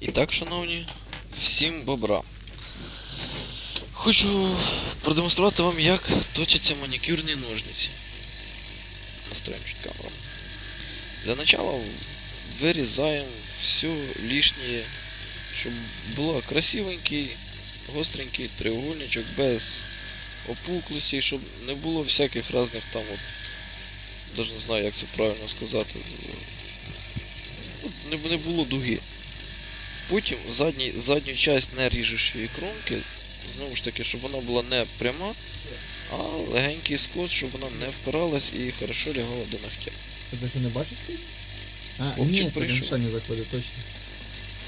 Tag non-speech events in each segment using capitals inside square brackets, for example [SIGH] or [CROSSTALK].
І так, шановні, всім бобра. Хочу продемонструвати вам, як точаться манікюрні ножниці. Настроїмо чуть камеру. Для начала вирізаємо все лишнє, щоб було красивенький, гостренький треугольничок без опуклостей, щоб не було всяких різних там от, даже не знаю, як це правильно сказати. Не було дуги. Потім задній, задню часть не ріжучої кромки, знову ж таки, щоб вона була не пряма, а легенький скос, щоб вона не впиралась і хорошо лягала до ногтя. Ты что, не бачиш ти? А, Хлопчик ні, прийшов. не заходить, точно.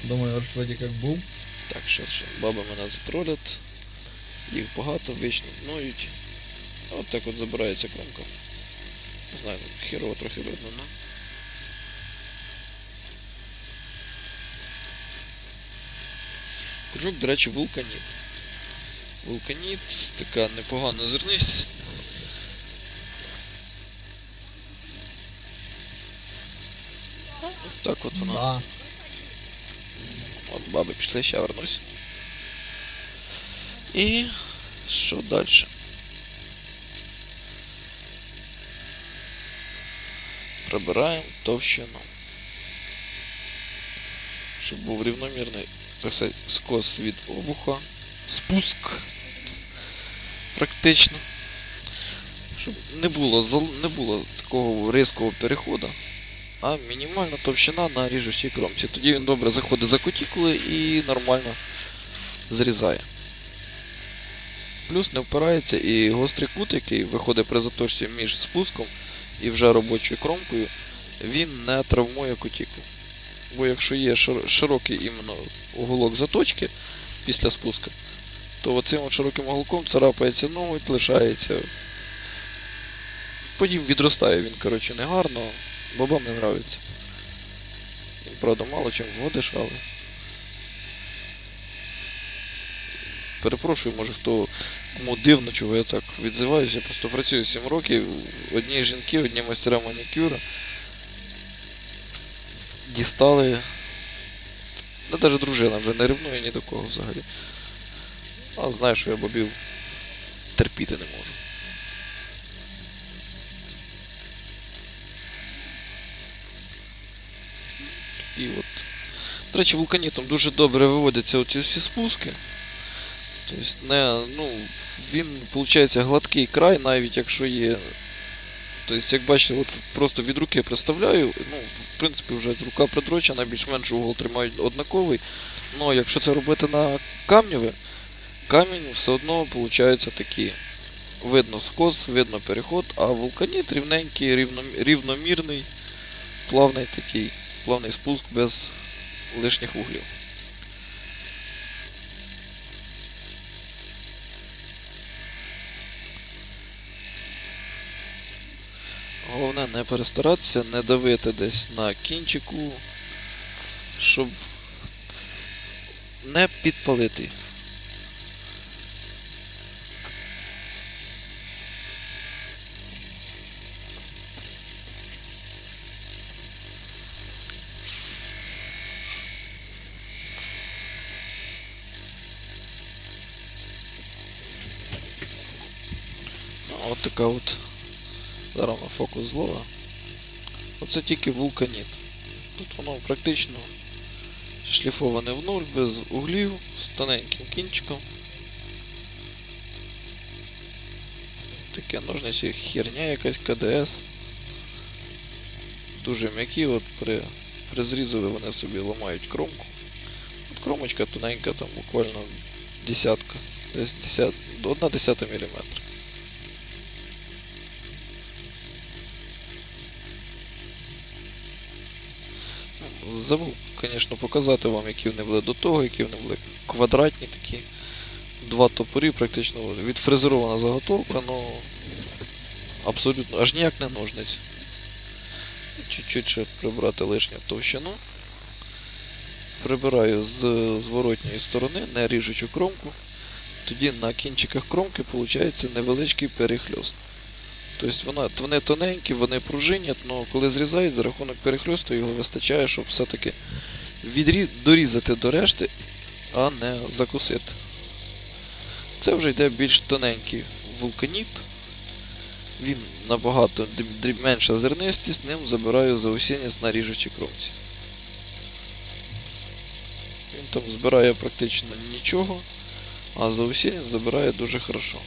Думаю, аж вроде как був. Так, що ще, баби мене затролять, їх багато, вічно ноють. От так от забирається кромка. Не знаю, херово трохи видно, ну. Кружок, до речі, вулканіт. Вулканіт, така непогана зернистість. От так от вона. Да. От баби пішли, ще вернусь. І що далі? Прибираємо товщину. Щоб був рівномірний так сказати, скос від обуха. Спуск. Практично. Щоб не було, не було такого різкого переходу а мінімальна товщина на ріжучій кромці. Тоді він добре заходить за кутікули і нормально зрізає. Плюс не впирається і гострий кут, який виходить при заточці між спуском і вже робочою кромкою, він не травмує кутікул. Бо якщо є широкий іменно уголок заточки після спуска, то оцим широким уголком царапається ноготь, лишається. Потім відростає він, коротше, негарно, Бабам не нравится. Він, правда, мало чим вводиш, але. Перепрошую, може хто кому дивно, чого я так відзиваюся. Я просто працюю 7 років. Одні жінки, одні майстера манікюра. Дістали. Ну, навіть дружина вже не ревнує ні до кого взагалі. А знає, що я бабів терпіти не можу. І от. До речі, вулканітом дуже добре виводяться оці всі спуски. Тобто, не, ну, він, виходить, гладкий край, навіть якщо є. Тобто, як бачите, от просто від руки представляю, ну, принципі, вже рука придрочена, більш-менш угол тримають однаковий. Ну, якщо це робити на камнєве, камінь все одно виходить такий. Видно скос, видно переход, а вулканіт рівненький, рівно, рівномірний, плавний такий плавний спуск без лишніх углів. Головне не перестаратися, не давити десь на кінчику, щоб не підпалити. Ну, От така от. Зараз на фокус злова. Оце тільки вулканіт. Тут воно практично шліфоване в нуль, без углів, з тоненьким кінчиком. Таке ножниці херня якась КДС. Дуже м'які, от при, при зрізові вони собі ламають кромку. От кромочка тоненька, там буквально десятка, десь 10, одна десята міліметра. Забув, звісно, показати вам, які вони були до того, які вони були квадратні такі. Два топорі, практично відфрезерована заготовка, але абсолютно аж ніяк не ножниць. Чуть-чуть ще прибрати лишню товщину. Прибираю з зворотньої сторони, не ріжучу кромку. Тоді на кінчиках кромки виходить невеличкий перехльост. Тобто вона, вони тоненькі, вони пружинять, але коли зрізають, за рахунок перехльосту його вистачає, щоб все-таки відрі... дорізати до решти, а не закусити. Це вже йде більш тоненький вулканіт. Він набагато менша зернистість, ним забираю заусінець на ріжучій кромці. Він там збирає практично нічого, а заусінець забирає дуже хорошо.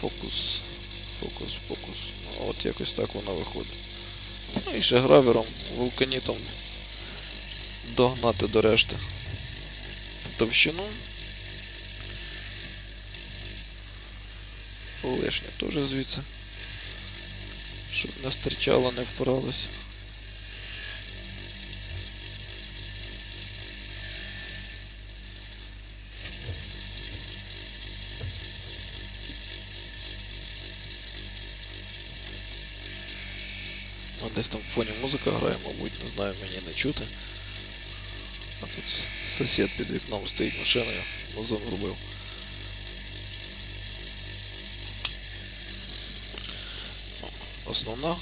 Фокус. Фокус, фокус. Ну, от якось так воно виходить. Ну і ще гравером, вулканітом догнати до решти товщину. Лишня теж звідси. Щоб не стирчало, не впиралось. Чути. А тут сусід під вікном стоїть машиною, музон робив. Основна,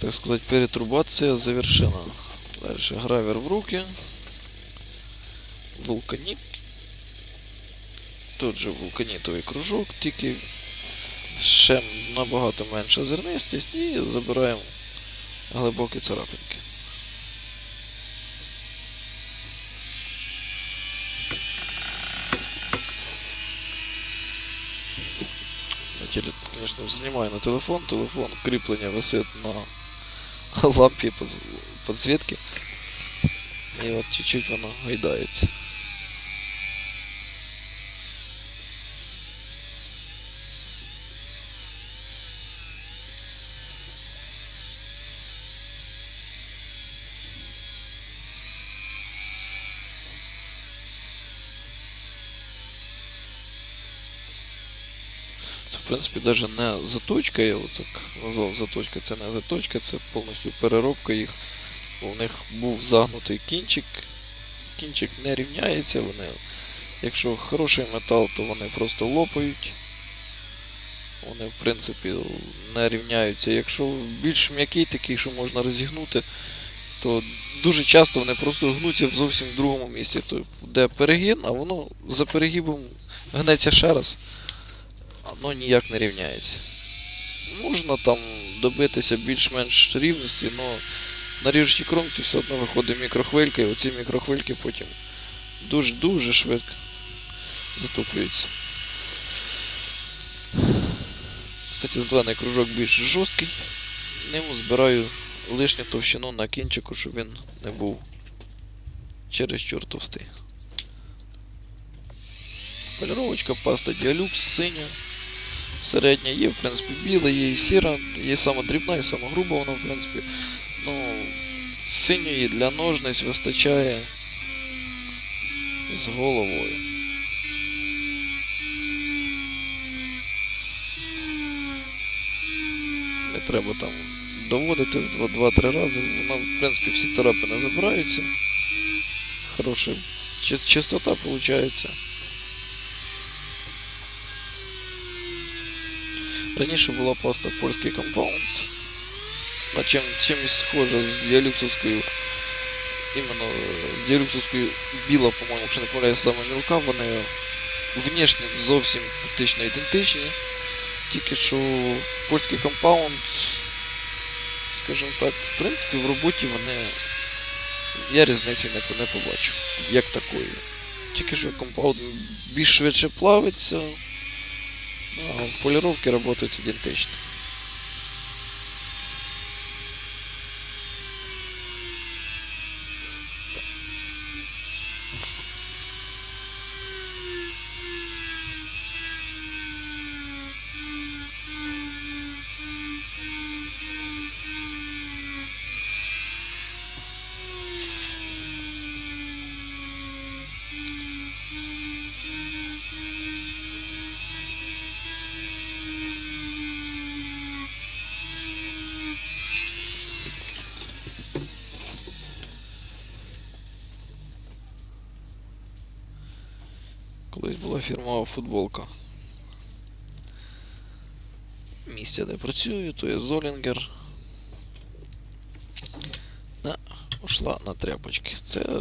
так сказать, перетрубация завершена. Дальше гравер в руки. Вулканит. Тут же вулканітовий кружок, тільки ще набагато менша зернистість і забираємо глибокі царапинки. Знімаю на телефон, телефон кріплення висить на [LAUGHS] лампі підсвітки. І от чуть-чуть воно гайдається. Принципі, навіть не заточка, я так назвав заточка, це не заточка, це повністю переробка їх. В них був загнутий кінчик, кінчик не рівняється, вони, якщо хороший метал, то вони просто лопають. Вони, в принципі, не рівняються. Якщо більш м'який такий, що можна розігнути, то дуже часто вони просто гнуться в зовсім другому місці. То де перегін, а воно за перегибом гнеться ще раз воно ніяк не рівняється. Можна там добитися більш-менш рівності, але на ріжучій кромці все одно виходить мікрохвилька, і оці мікрохвильки потім дуже-дуже швидко затоплюються. Кстати, зелений кружок більш жорсткий. Ним збираю лишню товщину на кінчику, щоб він не був чересчур товстий. Поліровочка паста Діалюкс синя. Середня є, в принципі, біла, є і сіра, є сама дрібна і сама груба вона, в принципі. Ну, синьої для ножниць вистачає з головою. Не треба там доводити 2-3 рази. Вона, в принципі, всі царапини забираються. Хороша чи- чистота виходить. Раніше була паста польський компаунд. На чим, чимось схожа з діалюксовською. Іменно з діалюксовською біла, по-моєму, якщо не помиляюсь, саме мілка, вони внешне зовсім практично ідентичні. Тільки що польський компаунд, скажімо так, в принципі, в роботі вони. Я різниці не, не побачив, як такої. Тільки що компаунд більш швидше плавиться, в полировке работают идентично. Колись була фірмова футболка. Місце, де працюю, то є Золінгер. Ушла на тряпочки. Це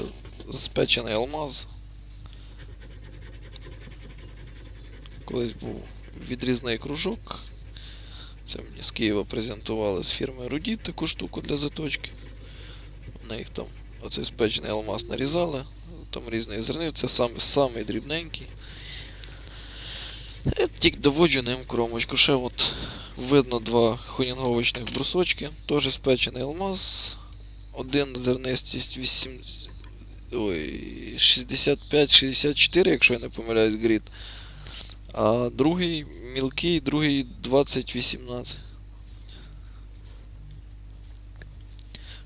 спечений алмаз. Колись був відрізний кружок. Це мені з Києва презентували з фірми Рудіт таку штуку для заточки. Вони їх там оцей спечений алмаз нарізали. Там різний зернив, це саме, самий дрібненький. Я тільки доводжу ним кромочку. Ще от видно два хонінговочних брусочки. Теж спечений алмаз. Один зернистість 8... Ой, 65-64, якщо я не помиляюсь, грід. А другий мілкий, другий 2018.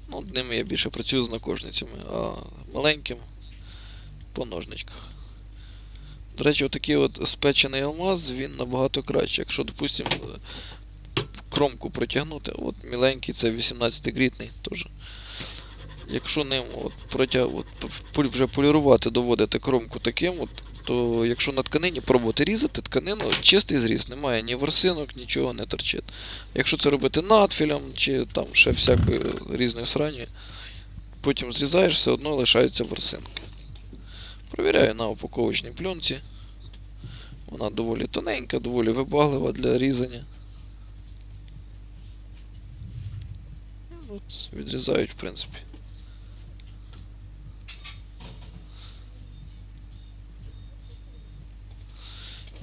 Ну, ними я більше працюю з накожницями, а маленьким по ножничках. До речі, отакий от спечений алмаз, він набагато краще. Якщо, допустимо, кромку протягнути, от міленький це 18-грітний теж. Якщо ним от, протяг... от, вже полірувати, доводити кромку таким, от, то якщо на тканині пробувати різати тканину, чистий зріз, немає ні ворсинок, нічого не торчить. Якщо це робити надфілем чи там ще всякої різної срані, потім зрізаєш, все одно лишаються ворсинки. Провіряю на упаковочній пленці. Вона доволі тоненька, доволі вибаглива для різання. От, відрізають, в принципі.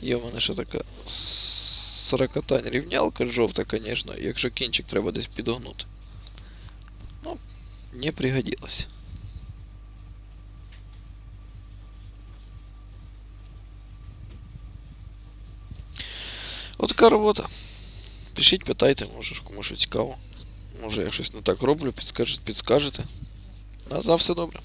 Є в мене ще така с- сорокатань рівнялка жовта, звісно, якщо кінчик треба десь підогнути. Ну, не пригодилось. От така робота. Пишіть, питайте, може кому що цікаво. Може я щось не так роблю, підскажете, підскажете. А за все добре.